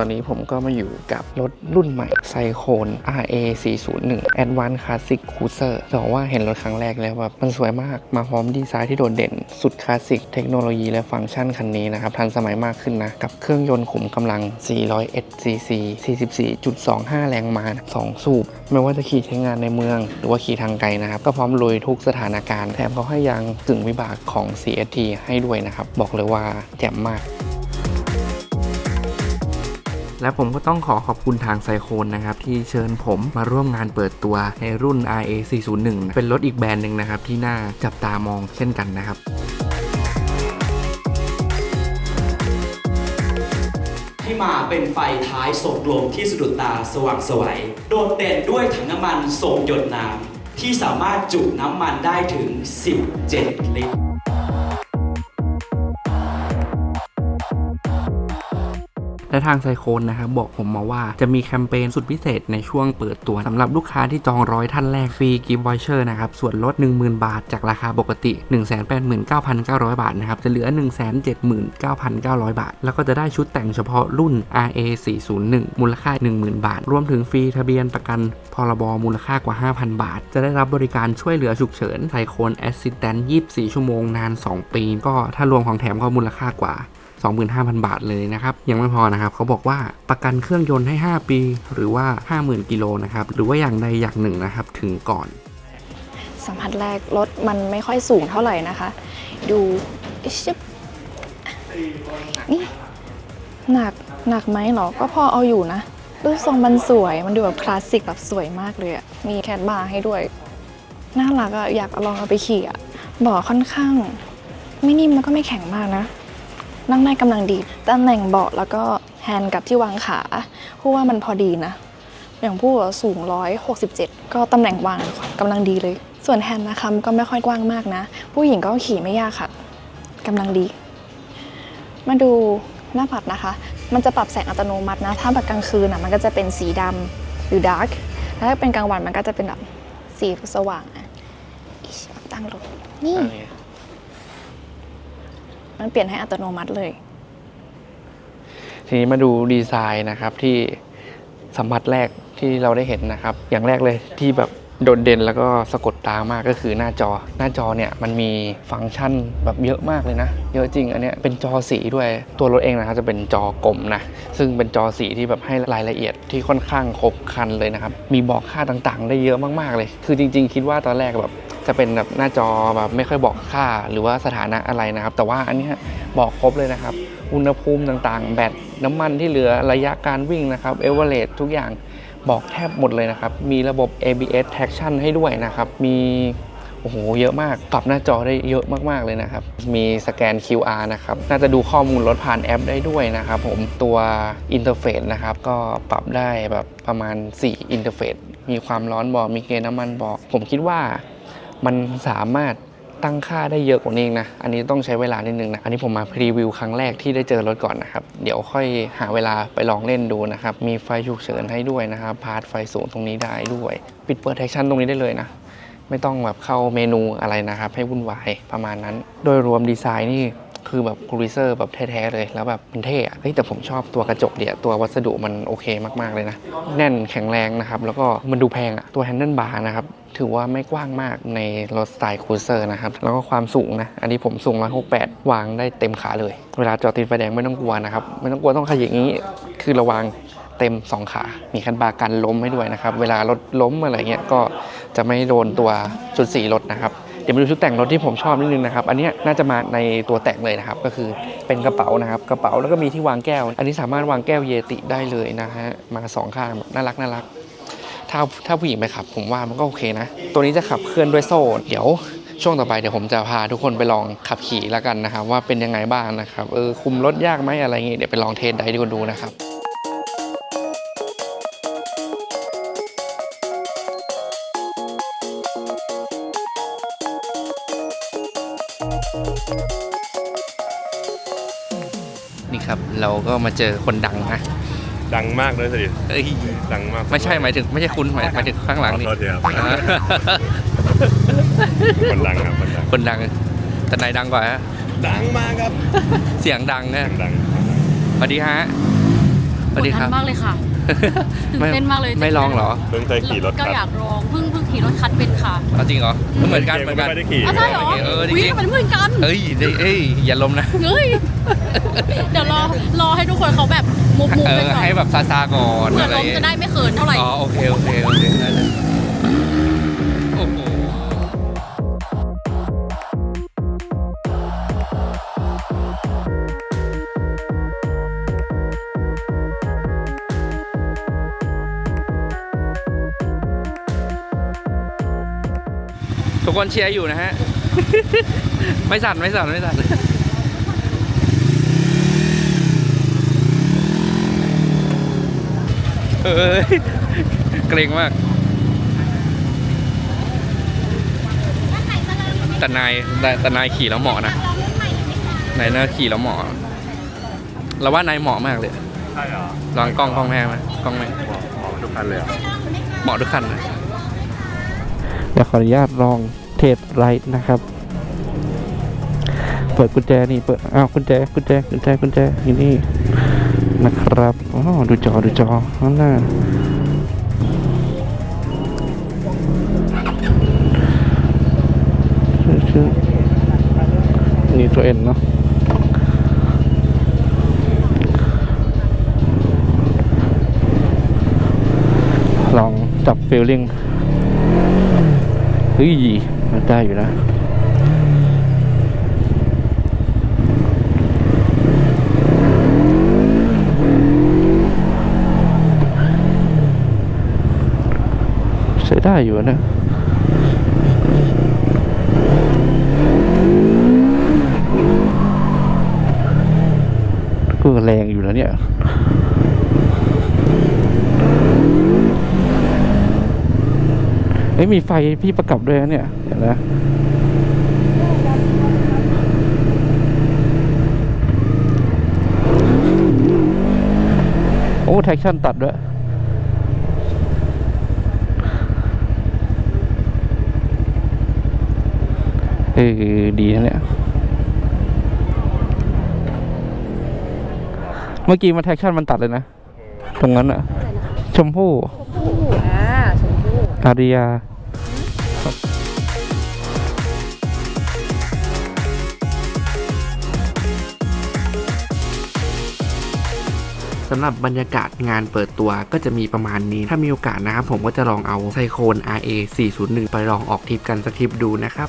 ตอนนี้ผมก็มาอยู่กับรถรุ่นใหม่ไซโคน RA 401 Advanced Classic Cruiser บอกว่าเห็นรถครั้งแรกแล้วแบบมันสวยมากมาพร้อมดีไซน์ที่โดดเด่น สุดคลาสสิกเทคโนโลยีและฟังก์ชันคันนี้นะครับ ทันสมัยมากขึ้นนะ กับเครื่องยนต์ขุมกำลัง 400 cc 44.25 แรงม้า2 สูบ ไม่ว่าจะขี่ใช้งานในเมือง หรือว่าขี่ทางไกลนะครับ ก็พร้อมลุยทุกสถานการณ์ แถมเขาให้ยางกึ่งวิบากของ CST ให้ด้วยนะครับ บอกเลยว่าแจ่มมาก และผมก็ต้องขอขอบคุณทางไซโคนนะครับ ที่เชิญผมมาร่วมงานเปิดตัวในรุ่น RA 401เป็นรถอีกแบรนด์หนึ่งนะครับ ที่น่าจับตามองเช่นกันนะครับที่มาเป็นไฟท้ายทรงกลมที่สะดุดตาสว่างสวัยโดดเด่นด้วยถังน้ำมันทรงหยดน้ำที่สามารถจุน้ำมันได้ถึง 17 ลิตร และทางไซโคนนะครับบอกผมมาว่าจะมีแคมเปญสุดพิเศษในช่วงเปิดตัวสำหรับลูกค้าที่จองร้อยท่านแรกฟรีกิฟต์วอยเชอร์นะครับส่วนลด 10,000 บาท จากราคาปกติ 189,900 บาทนะครับจะเหลือ 179,900 บาท แล้วก็จะได้ชุดแต่งเฉพาะรุ่น RA 401มูลค่า 10,000 บาท รวมถึงฟรีทะเบียนประกันพรบมูลค่ากว่า 5,000 บาท จะได้รับบริการช่วยเหลือฉุกเฉินไซโคนแอสซิสแตนต์24 ชั่วโมงนาน 2 ปี ก็ถ้ารวมของแถมก็มูลค่ากว่า 25,000 บาทเลยนะครับ ยังไม่พอนะครับเขาบอกว่าประกันเครื่องยนต์ให้ 5 ปี หรือว่า 50,000 กิโลนะครับ หรือว่าอย่างใดอย่างหนึ่งนะครับถึงก่อน สัมผัสแรกรถมันไม่ค่อยสูงเท่าไหร่นะคะ ดูชิบนี่หนักหนักไหมเหรอ ก็พอเอาอยู่นะรูปทรงมันสวยมันดูแบบคลาสสิกแบบสวยมากเลยอะมีแคทบาร์ให้ด้วย น่ารักอะอยากลองเอาไปขี่อะเบาะค่อนข้าง ไม่นิ่มแล้วก็ไม่แข็งมากนะ นั่งได้กำลังดีตำแหน่งเบาะแล้วก็แฮนด์กับที่วางขาผู้ว่ามันพอดีนะ อย่างผู้อะสูง 167 ก็ตำแหน่งวางกำลังดีเลย ส่วนแฮนด์นะคะมันก็ไม่ค่อยกว้างมากนะ ผู้หญิงก็ขี่ไม่ยากค่ะกำลังดี มาดูหน้าปัดนะคะ มันจะปรับแสงอัตโนมัตินะ ถ้าแบบกลางคืนอะมันก็จะเป็นสีดำหรือดาร์กแล้วถ้าเป็นกลางวันมันก็จะเป็นแบบสีสว่างอะอิ๊ชตั้งลงนี่ มันเปลี่ยนให้อัตโนมัติเลย ทีนี้มาดูดีไซน์นะครับที่สัมผัสแรกที่เราได้เห็นนะครับ อย่างแรกเลยที่แบบโดดเด่นแล้วก็สะกดตามากก็คือหน้าจอ หน้าจอเนี่ยมันมีฟังก์ชันแบบเยอะมากเลยนะ เยอะจริงอันเนี้ยเป็นจอสีด้วยตัวรถเองนะครับจะเป็นจอกลมนะ ซึ่งเป็นจอสีที่แบบให้รายละเอียดที่ค่อนข้างครบครันเลยนะครับ มีบอกค่าต่างๆ ได้เยอะมากๆเลย คือจริง ๆ คิดว่าตอนแรกแบบ จะเป็นแบบหน้าจอแบบไม่ค่อยบอกค่าหรือว่าสถานะอะไรนะครับ แต่ว่าอันนี้บอกครบเลยนะครับ อุณหภูมิต่างๆ แบตน้ำมันที่เหลือระยะการวิ่งนะครับเอเวอเรสทุกอย่างบอกแทบหมดเลยนะครับ มีระบบ ABS traction ให้ด้วยนะครับ มีโอ้โห เยอะมาก ปรับหน้าจอได้เยอะมาก ๆ เลยนะครับ มีสแกน QR นะครับ น่าจะดูข้อมูลรถผ่านแอปได้ด้วยนะครับผม ตัวอินเทอร์เฟซนะครับ ก็ปรับได้แบบประมาณ 4 อินเทอร์เฟซ มีความร้อนบอก มีเกณฑ์น้ำมันบอก ผมคิดว่า มันสามารถตั้งค่าได้เยอะกว่านี้เองนะ อันนี้ต้องใช้เวลานิดนึงนะ อันนี้ผมมาพรีวิวครั้งแรกที่ได้เจอรถก่อนนะครับ เดี๋ยวค่อยหาเวลาไปลองเล่นดูนะครับ มีไฟฉุกเฉินให้ด้วยนะครับ พาร์ทไฟสูงตรงนี้ได้ด้วย ปิดเปิดแท็กชั่นตรงนี้ได้เลยนะ ไม่ต้องแบบเข้าเมนูอะไรนะครับ ให้วุ่นวายประมาณนั้น โดยรวมดีไซน์นี่ คือแบบครูริเซอร์แบบแท้ๆเลย แล้วแบบมันเท่อะเฮ้ยแต่ผมชอบตัวกระจกเดี่ยตัววัสดุมันโอเคมากๆเลยนะ แน่นแข็งแรงนะครับ แล้วก็มันดูแพงอะตัวแฮนเดิลบาร์นะครับ ถือว่าไม่กว้างมากในรถสไตล์ครูเซอร์นะครับ แล้วก็ความสูงนะ อันนี้ผมสูง 168 วางได้เต็มขาเลย เวลาจอดติดไฟแดงไม่ต้องกลัวนะครับ ไม่ต้องกลัวต้องขยิบอย่างนี้ คือระวังเต็ม 2 ขา มีคันบาร์กันล้มให้ด้วยนะครับ เวลารถล้มอะไรเงี้ยก็จะไม่โดนตัวจุดสีรถนะครับ ดี๋ยวมาดูชุดแต่งรถที่ผมชอบนิดนึงนะครับ อันนี้น่าจะมาในตัวแต่งเลยนะครับ ก็คือเป็นกระเป๋านะครับ กระเป๋าแล้วก็มีที่วางแก้ว อันนี้สามารถวางแก้วเยติได้เลยนะฮะ มาสองข้างน่ารักน่ารัก ถ้าถ้าผู้หญิงไปขับ ผมว่ามันก็โอเคนะ ตัวนี้จะขับเคลื่อนด้วยโซ่ เดี๋ยวช่วงต่อไปเดี๋ยวผมจะพาทุกคนไปลองขับขี่แล้วกันนะครับ ว่าเป็นยังไงบ้างนะครับ เออคุมรถยากไหมอะไรเงี้ยเดี๋ยวไปลองเทสได้ดูดูนะครับ เราก็มาเจอคนดังนะดังมากเลยสิเอ้ยดังมากไม่ใช่หมายถึงไม่ใช่คุณหมายหมายถึงข้างหลังขอนี่โทษทีครับอ่าคนดังครับคนดังคนดังแต่ไหนดังกว่าฮะดังมากครับ เสียงดังนะดังสวัสดีฮะสวัสดีครับกดดันมากเลยค่ะตื่นเต้นมากเลยไม่ลองเหรอเพิ่งเคยขี่รถก็คันอยากลองเพิ่งเพิ่งขี่รถคันเป็นค่ะเอาจริงเหรอ เหมือนกันเหมือนกันไม่ได้ขี่อ้าวใช่เหรอเออจริงๆวิ่งมันเหมือนกันเอ้ยเดี๋ยวเอ้ยอย่าลมนะเฮ้ยเดี๋ยวรอรอให้ทุกคนเขาแบบมุกมุกเอกัอนก่อนให้แบบซาซาๆก่อนเผื่ออะไรลมอย่างจะเงี้ยได้ไม่เขินเท่าไหร่ อ๋อโอเคโอเคโอเคได้เลย ทุกคนเชียร์อยู่นะฮะ ไม่สั่นไม่สั่นไม่สั่นเอ้ยเกรงมาก แต่นายแต่แต่นายขี่แล้วเหมาะนะนายน่าขี่แล้วเหมาะเราว่านายเหมาะมากเลย ใช่เหรอลองกล้องกล้องแม่ไหมกล้องแม่เหมาะเหมาะทุกคันเลยเหรอเหมาะทุกคันนะ เดี๋ยวขออนุญาตลองเทสไลท์นะครับ เปิดกุญแจนี่เปิดอ้าวกุญแจกุญแจกุญแจกุญแจอยู่นี่นะครับอ๋อดูจอดูจอข้างหน้าชื่อนี่ตัวเอ็นเนาะลองจับฟีลลิ่ง เฮ้ยมันได้อยู่นะใช้ได้อยู่นะก็แรงอยู่แล้วเนี่ย เอ้ยมีไฟพี่ประกับด้วยนะเนี่ยเห็นไหมโอ้แท็กชั่นตัดด้วยเออดีนะเนี่ย เมื่อกี้มันแท็กชั่นมันตัดเลยนะ ตรงนั้นอะชมพู่ อาริยาสำหรับบรรยากาศงานเปิดตัวก็จะมีประมาณนี้ ถ้ามีโอกาสนะครับผมก็จะลองเอาไซโคน RA 401 ไปลองออกทริปกันสักทริปดูนะครับ